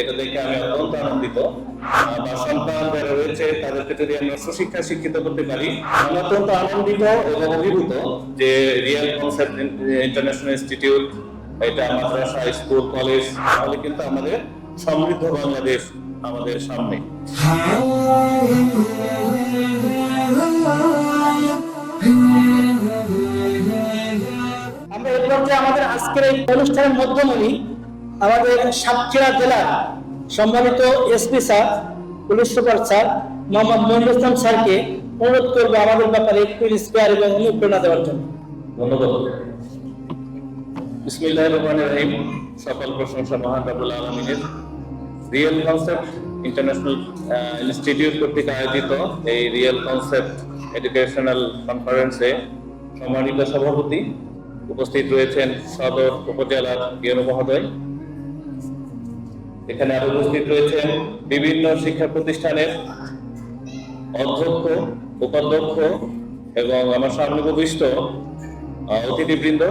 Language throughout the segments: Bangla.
এটা দেখে আমি অত্যন্ত আনন্দিত। বা সন্তান যারা রয়েছে, তাদেরকে যদি আমরা সুশিক্ষা শিক্ষিত করতে পারি, আমি অত্যন্ত আনন্দিত এবং অভিভূত যে রিয়েল কনসেপ্ট ইন্টারন্যাশনাল ইনস্টিটিউট এটা মাদ্রাসা, স্কুল, কলেজ, তাহলে কিন্তু আমাদের সমৃদ্ধ বাংলাদেশ আমাদের সামনে। আমরা এরপর যে আমাদের আজকের এই অনুষ্ঠানের মধ্যমণি আমাদের সাতক্ষীরা জেলার সম্মানিত SP sir, police super sir, Mohammad Monir Islam স্যারকে অনুরোধ করব আমাদের ব্যাপারে একটু ইন্সপায়ার এবং অনুপ্রেরণা দেওয়ার জন্য। ধন্যবাদ। রহিম। সকল প্রশংসা মহান রাব্বুল আলামিনের। রিয়েল কনসেপ্ট ইন্টারন্যাশনাল ইনস্টিটিউট কর্তৃক আয়োজিত এই রিয়েল কনসেপ্ট এডুকেশনাল কনফারেন্সে সম্মানিত সভাপতি উপস্থিত রয়েছেন সদর উপজেলার ইউনো মহোদয়। এখানে আরও উপস্থিত রয়েছেন বিভিন্ন শিক্ষা প্রতিষ্ঠানের অধ্যক্ষ, উপাধ্যক্ষ এবং আমার সামনে উপবিষ্ট অতিথিবৃন্দ,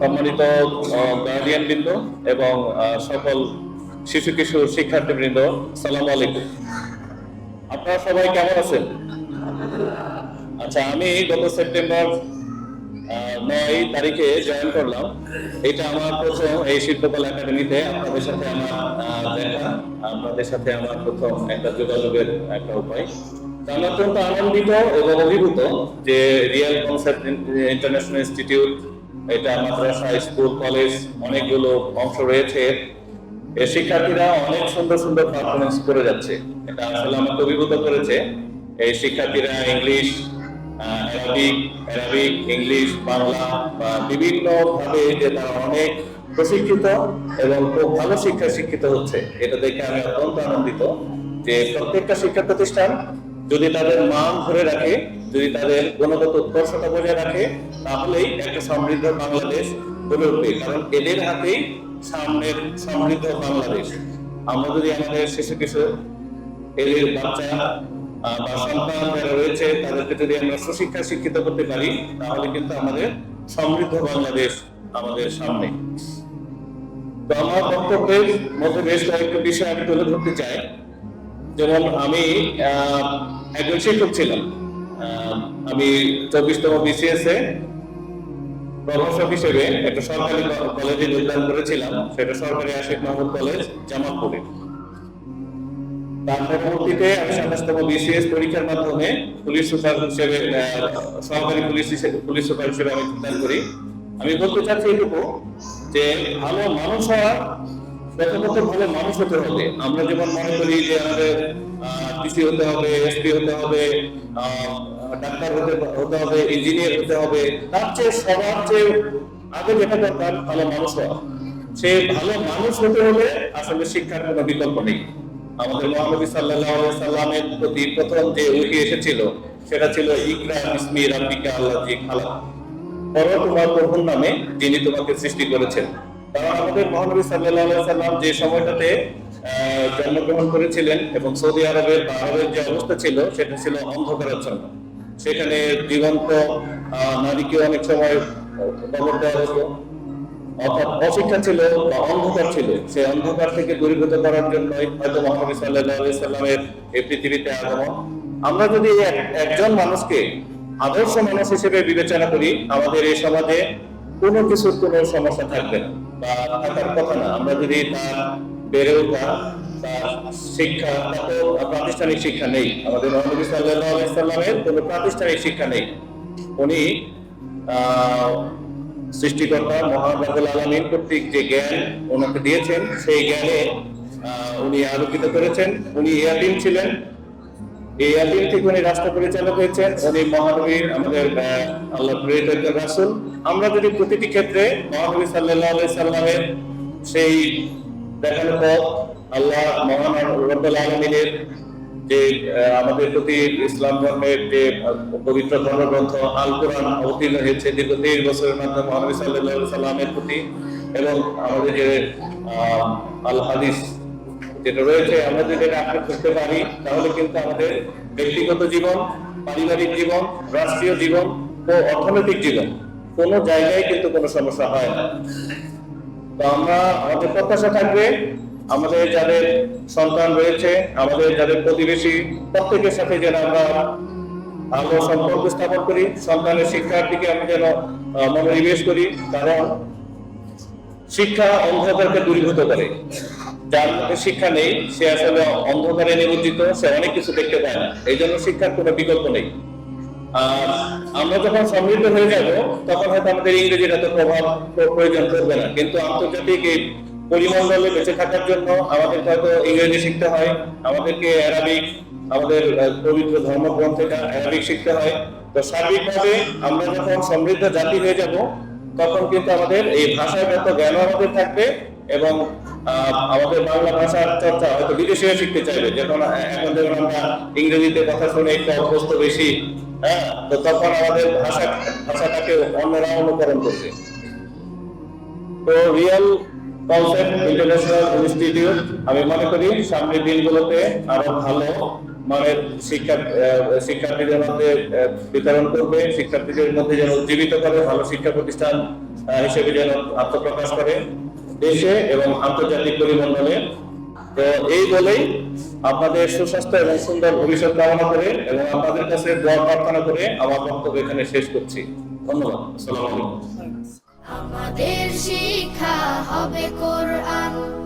সম্মানিত গার্ডিয়ান বৃন্দ এবং সকল শিশু কিশোর শিক্ষার্থীবৃন্দ, সালাম আলাইকুম। আপনারা সবাই কেমন আছেন? আচ্ছা আমি গত সেপ্টেম্বর নয় তারিখে জয়েন করলাম। এটা আমার প্রথম এই শিল্পকলা একাডেমিতে। আপনাদের সাথে আমার আপনাদের সাথে আমার প্রথম একটা যোগাযোগের একটা উপায়। তো আমি অত্যন্ত আনন্দিত এবং অভিভূত যে রিয়েল কনসেপ্ট ইন্টারন্যাশনাল ইনস্টিটিউট এটা মাদ্রাসা, স্কুল, কলেজ অনেকগুলো অংশ রয়েছে। শিক্ষার্থীরা অনেক সুন্দর সুন্দর পারফরমেন্স করে যাচ্ছে। এটা আসলে আমাকে অভিভূত করেছে। এই শিক্ষার্থীরা English Arabic Arabic English, Bangla, বা বিভিন্ন ভাবে যে তারা অনেক প্রশিক্ষিত এবং খুব ভালো শিক্ষা শিক্ষিত হচ্ছে। এটা দেখে আমি অত্যন্ত আনন্দিত যে প্রত্যেকটা শিক্ষা প্রতিষ্ঠান যদি তাদের মান ধরে রাখে, যদি তাদের গুণগত উৎকর্ষতা বজায় রাখে, তাহলেই একটা সমৃদ্ধ বাংলাদেশ গড়ে উঠবে। কারণ এদের হাতেই সামনের সমৃদ্ধ বাংলাদেশ। আমরা যদি আমাদের শিশু কিশোর এদের বাচ্চা বা সন্তান যারা রয়েছে, তাদেরকে যদি আমরা সুশিক্ষা শিক্ষিত করতে পারি, তাহলে কিন্তু আমাদের সমৃদ্ধ বাংলাদেশ আমাদের সামনে। তো আমার বক্তব্যের মধ্যে বেশ কয়েকটা বিষয় আমি তুলে ধরতে চাই। যেমন আমি একজন শিক্ষক ছিলাম। আমি চব্বিশতম বিসিএস এ প্রভাষক হিসেবে একটা সরকারি কলেজে যোগদান করেছিলাম। সেটা সরকারি আশিক মাহমুদ কলেজ, জামালপুরে। তার পরবর্তীতে আমি সাতাশতম বিসিএস পরীক্ষার মাধ্যমে পুলিশ সুপার হিসেবে সহকারী পুলিশ হিসেবে, পুলিশ সুপার হিসেবে আমি করি। আমি বলতে চাচ্ছি এটুকু যে ভালো মানুষ হওয়া, প্রথমত ভালো মানুষ হতে হবে। আমরা যেমন মনে করি যে আমাদের ডিসি হতে হবে, এসপি হতে হবে ডাক্তার হতে হতে হবে, ইঞ্জিনিয়ার হতে হবে, তার চেয়ে সবার চেয়ে আগে যেটা দরকার, ভালো মানুষ হওয়া। সে ভালো মানুষ হতে হলে আসলে শিক্ষার কোনো বিকল্প নেই। আমাদের মহানবী আলাইহি সাল্লামের প্রতি প্রথম যে ওহী এসেছিল, সেটা ছিল ইকরা ইসমি রাব্বিকা আল্লাযী খালাক। পড়ো তোমার প্রভুর নামে যিনি তোমাকে সৃষ্টি করেছেন। কারণ আমাদের মহানবী আলাইহি সাল্লাম যে সময়টাতে জন্মগ্রহণ করেছিলেন এবং সৌদি আরবের বা আরবের যে অবস্থা ছিল, সেটা ছিল অন্ধকারাচ্ছন্ন সেখানে জীবন্ত নারীকে অনেক সময় দেওয়া অর্থাৎ অশিক্ষা ছিল বা অন্ধকার ছিল, সেই অন্ধকার থেকে দূরীভূত করার জন্য হয়তো মহানবী সাল্লামের এই পৃথিবীতে আগমন। আমরা যদি এক- একজন মানুষকে আদর্শ মানুষ হিসেবে বিবেচনা করি, আমাদের এই সমাজে কোনো কিছুর কোনো সমস্যা থাকবে না বা থাকার কথা না। আমরা যদি তার বেড়ে ওঠা, তার শিক্ষা প্রাতিষ্ঠানিক শিক্ষা নেই, আমাদের মহানবী আলাইহি সাল্লামের কোনো প্রাতিষ্ঠানিক শিক্ষা নেই, উনি, আহ সৃষ্টিকর্তা মহান রাব্বুল আলামিন কর্তৃক যে জ্ঞান ওনাকে দিয়েছেন, সেই জ্ঞানে উনি আলোকিত করেছেন। উনি ইয়াতিম ছিলেন। এই ইয়াতিম থেকে উনি রাষ্ট্র পরিচালক হয়েছেন। উনি মহানবীর আমাদের আল্লাহ প্রেরিত রাসূল। আমরা যদি প্রতিটি ক্ষেত্রে মহানবী আলাইহি সাল্লামের সেই দেখানো পথ আল্লাহ মহান রব্বুল আলামিনের যে আমাদের প্রতি ইসলাম ধর্মের যে পবিত্র ধর্মগ্রন্থ আল কোরআন অবতীর্ণ হয়েছে দীর্ঘ তেইশ বছরের মাধ্যমে মহানবী সাল্লাল্লাহু সাল্লামের প্রতি এবং আমাদের যে আল হাদিস যেটা রয়েছে, আমরা যদি এটা আঁকড়ে ধরতে পারি, তাহলে কিন্তু আমাদের ব্যক্তিগত জীবন, পারিবারিক জীবন, রাষ্ট্রীয় জীবন ও অর্থনৈতিক জীবন, কোনো জায়গায় কিন্তু কোনো সমস্যা হয় না। তো আমরা আমাদের প্রত্যাশা থাকবে আমাদের যাদের সন্তান রয়েছে, আমাদের যাদের প্রতিবেশী, প্রত্যেকের সাথে যেন আমরা ভালো সম্পর্ক স্থাপন করি, সন্তানের শিক্ষার দিকে আমি যেন মনোনিবেশ করি, কারণ শিক্ষা অন্ধকারকে দূরীভূত করে। যার শিক্ষা নেই, সে আসলে অন্ধকারে নিমজ্জিত, সে অনেক কিছু দেখতে পায় না। এই জন্য শিক্ষার কোনো বিকল্প নেই। আর আমরা যখন সমৃদ্ধ হয়ে যাব, তখন হয়তো আমাদের ইংরেজির এত প্রভাব প্রয়োজন করবে না। কিন্তু আন্তর্জাতিক এই পরিমণ্ডলে বেঁচে থাকার জন্য আমাদের হয়তো ইংরেজি শিখতে হয়, আমাদেরকে অ্যারাবিক আমাদের পবিত্র ধর্মগ্রন্থ থেকে অ্যারাবিক শিখতে হয়। তো সার্বিকভাবে আমরা যখন সমৃদ্ধ জাতি হয়ে যাব, তখন কিন্তু আমাদের এই ভাষাগত জ্ঞান আমাদের থাকবে এবং আমাদের বাংলা ভাষার চর্চা হয়তো বিদেশিরা শিখতে চাইবে। যখন এখন যখন আমরা ইংরেজিতে কথা শুনে একটু অভ্যস্ত বেশি হ্যাঁ? তো তখন আমাদের ভাষা ভাষাটাকে অন্যরা অনুকরণ করবে। তো রিয়েল আমি মনে করি সামনের দিনগুলোতে আরও ভালো শিক্ষার্থীদের মধ্যে বিতরণ করবে। শিক্ষার্থীদের মধ্যে যেন উজ্জীবিত করে, ভালো শিক্ষা প্রতিষ্ঠান হিসেবে যেন আত্মপ্রকাশ করে দেশে এবং আন্তর্জাতিক পরিমণ্ডলে। তো এই বলেই আপনাদের সুস্বাস্থ্য এবং সুন্দর ভবিষ্যৎ কামনা করে এবং আপনাদের কাছে দোয়া প্রার্থনা করে আমার বক্তব্য এখানে শেষ করছি। ধন্যবাদ। আসসালামু আলাইকুম। আমাদের শিক্ষা হবে কোরআন।